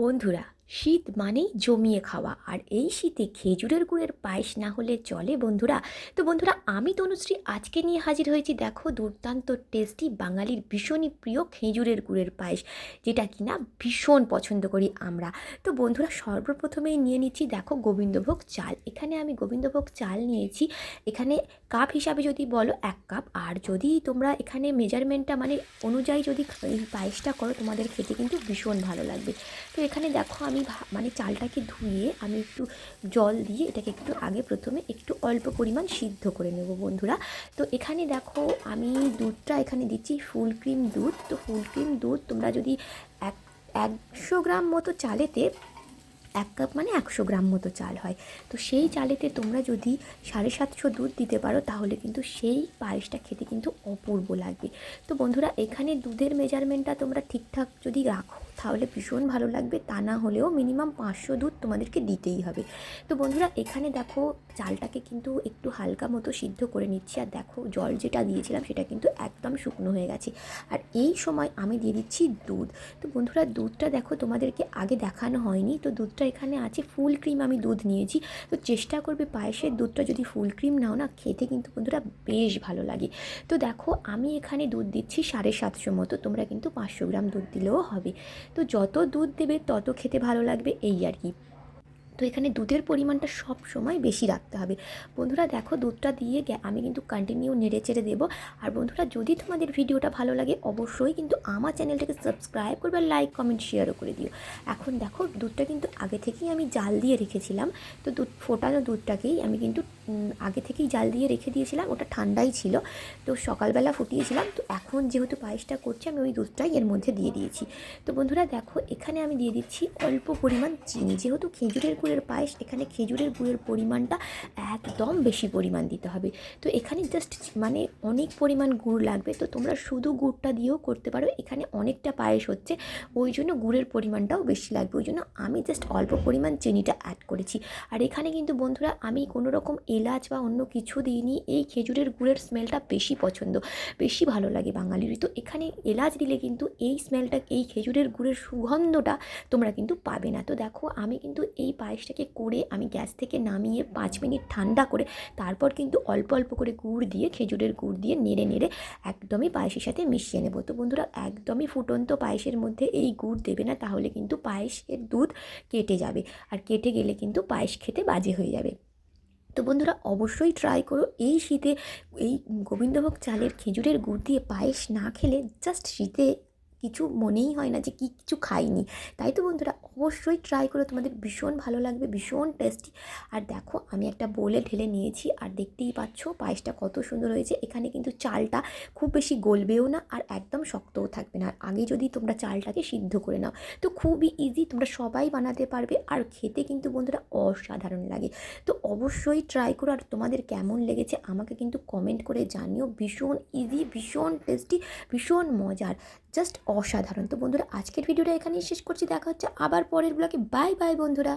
বন্ধুরা শীত মানেই জমিয়ে খাওয়া। আর এই শীতে খেজুরের গুড়ের পায়েস না হলে চলে বন্ধুরা। তো বন্ধুরা, আমি তনুশ্রী আজকে নিয়ে হাজির হয়েছি দেখো দুর্দান্ত টেস্টি বাঙালির ভীষণই প্রিয় খেজুরের গুড়ের পায়েস, যেটা কিনা ভীষণ পছন্দ করি আমরা। তো বন্ধুরা, সর্বপ্রথমেই নিয়ে নিচ্ছি দেখো গোবিন্দভোগ চাল। এখানে আমি গোবিন্দভোগ চাল নিয়েছি। এখানে কাপ হিসাবে যদি বলো এক কাপ। আর যদি তোমরা এখানে মেজারমেন্টটা মানে অনুযায়ী যদি পায়েসটা করো, তোমাদের খেতে কিন্তু ভীষণ ভালো লাগবে। তো এখানে দেখো আমি ভা- মানে চালটাকে ধুয়ে আমি একটু জল দিয়ে এটাকে একটু আগে প্রথমে একটু অল্প পরিমাণ সিদ্ধ করে নেব বন্ধুরা। তো এখানে দেখো আমি দুধটা এখানে দিচ্ছি, ফুল ক্রিম দুধ। তো ফুল ক্রিম দুধ তোমরা যদি এক, একশো গ্রাম মতো চালেতে এক কাপ মানে একশো গ্রাম মতো চাল হয়। তো সেই চালেতে তোমরা যদি সাড়ে সাতশো দুধ দিতে পারো, তাহলে কিন্তু সেই পায়েসটা খেতে কিন্তু অপূর্ব লাগবে। তো বন্ধুরা, এখানে দুধের মেজারমেন্টটা তোমরা ঠিকঠাক যদি রাখো, তাহলে ভীষণ ভালো লাগবে। তা না হলেও মিনিমাম পাঁচশো দুধ তোমাদেরকে দিতেই হবে। তো বন্ধুরা, এখানে দেখো চালটাকে কিন্তু একটু হালকা মতো সিদ্ধ করে নিচ্ছি। আর দেখো জল যেটা দিয়েছিলাম, সেটা কিন্তু একদম শুকনো হয়ে গেছে। আর এই সময় আমি দিয়ে দিচ্ছি দুধ। তো বন্ধুরা, দুধটা দেখো তোমাদেরকে আগে দেখানো হয়নি। তো দুধটা এখানে আছে ফুল ক্রিম, আমি দুধ নিয়েছি। তো চেষ্টা করবে পায়েসের দুধটা যদি ফুল ক্রিম নাও না, খেতে কিন্তু বন্ধুরা বেশ ভালো লাগে। তো দেখো, আমি এখানে দুধ দিচ্ছি সাড়ে সাতশো মতো, তোমরা কিন্তু পাঁচশো গ্রাম দুধ দিলেও হবে। তো যত দুধ দেবে, তত খেতে ভালো লাগবে, এই আর কি। তো এখানে দুধের পরিমাণটা সব সময় বেশি রাখতে হবে। বন্ধুরা দেখো দুধটা দিয়ে আমি কিন্তু কন্টিনিউ নেড়ে চেড়ে দেবো। আর বন্ধুরা যদি তোমাদের ভিডিওটা ভালো লাগে, অবশ্যই কিন্তু আমার চ্যানেলটাকে সাবস্ক্রাইব করবে লাইক কমেন্ট শেয়ারও করে দিও। এখন দেখো দুধটা কিন্তু আগে থেকেই আমি জাল দিয়ে রেখেছিলাম। তো দুধ ফোটানো দুধটাকেই আমি কিন্তু আগে থেকেই জাল দিয়ে রেখে দিয়েছিলাম, ওটা ঠান্ডাই ছিল। তো সকালবেলা ফুটিয়েছিলাম, তো এখন যেহেতু পায়েসটা করছি, আমি ওই দুধটাই এর মধ্যে দিয়ে দিয়েছি। তো বন্ধুরা দেখো, এখানে আমি দিয়ে দিচ্ছি অল্প পরিমাণ চিনি। যেহেতু খেজুরের গুড়ের পায়েস, এখানে খেজুরের গুড়ের পরিমাণটা একদম বেশি পরিমাণ দিতে হবে। তো এখানে জাস্ট মানে অনেক পরিমাণ গুড় লাগবে, তো তোমরা শুধু গুড়টা দিয়েও করতে পারো, এখানে অনেকটা পায়েস হচ্ছে, ওই জন্য গুড়ের পরিমাণটাও বেশি লাগবে। ওই জন্য আমি জাস্ট অল্প পরিমাণ চিনিটা অ্যাড করেছি। আর এখানে কিন্তু বন্ধুরা আমি কোনো রকম এলাচ বা অন্য কিছু দিইনি, এই খেজুরের গুড়ের স্মেলটা বেশি পছন্দ। বেশি ভালো লাগে বাঙালির। তো এখানে এলাচ দিলে কিন্তু এই স্মেলটা এই খেজুরের গুড়ের সুগন্ধটা তোমরা কিন্তু পাবে না। তো দেখো, আমি কিন্তু এই পায়েসটাকে করে আমি গ্যাস থেকে নামিয়ে পাঁচ মিনিট ঠান্ডা করে তারপর কিন্তু অল্প অল্প করে গুড় দিয়ে, খেজুরের গুড় দিয়ে নেড়ে নেড়ে একদমই পায়েসের সাথে মিশিয়ে নেব। তো বন্ধুরা, একদমই ফুটন্ত পায়েসের মধ্যে এই গুড় দেবে না, তাহলে কিন্তু পায়েসের দুধ কেটে যাবে। আর কেটে গেলে কিন্তু পায়েস খেতে বাজে হয়ে যাবে। তো বন্ধুরা অবশ্যই ট্রাই করো। এই শীতে এই গোবিন্দভোগ চালের খেজুরের গুড় দিয়ে পায়েস না খেলে জাস্ট শীতে কিছু মনেই হয় না যে কি কিছু খাইনি। তাই তো বন্ধুরা, অবশ্যই ট্রাই করো তোমাদের ভীষণ ভালো লাগবে, ভীষণ টেস্টি আর দেখো, আমি একটা বোলে ঢেলে নিয়েছি, আর দেখতেই পাচ্ছ পায়েসটা কত সুন্দর হয়েছে। এখানে কিন্তু চালটা খুব বেশি গলবেও না, আর একদম শক্তও থাকবে না। আর আগে যদি তোমরা চালটাকে সিদ্ধ করে নাও, তো খুবই ইজি তোমরা সবাই বানাতে পারবে, আর খেতে কিন্তু বন্ধুরা অসাধারণ লাগে। তো অবশ্যই ট্রাই করো, আর তোমাদের কেমন লেগেছে আমাকে কিন্তু কমেন্ট করে জানিও। ভীষণ ইজি ভীষণ টেস্টি ভীষণ মজার। জাস্ট অসাধারণ। তো বন্ধুরা, আজকের ভিডিওটা এখানেই শেষ করছি। দেখা হচ্ছে আবার পরের ব্লগে বাই বাই বন্ধুরা।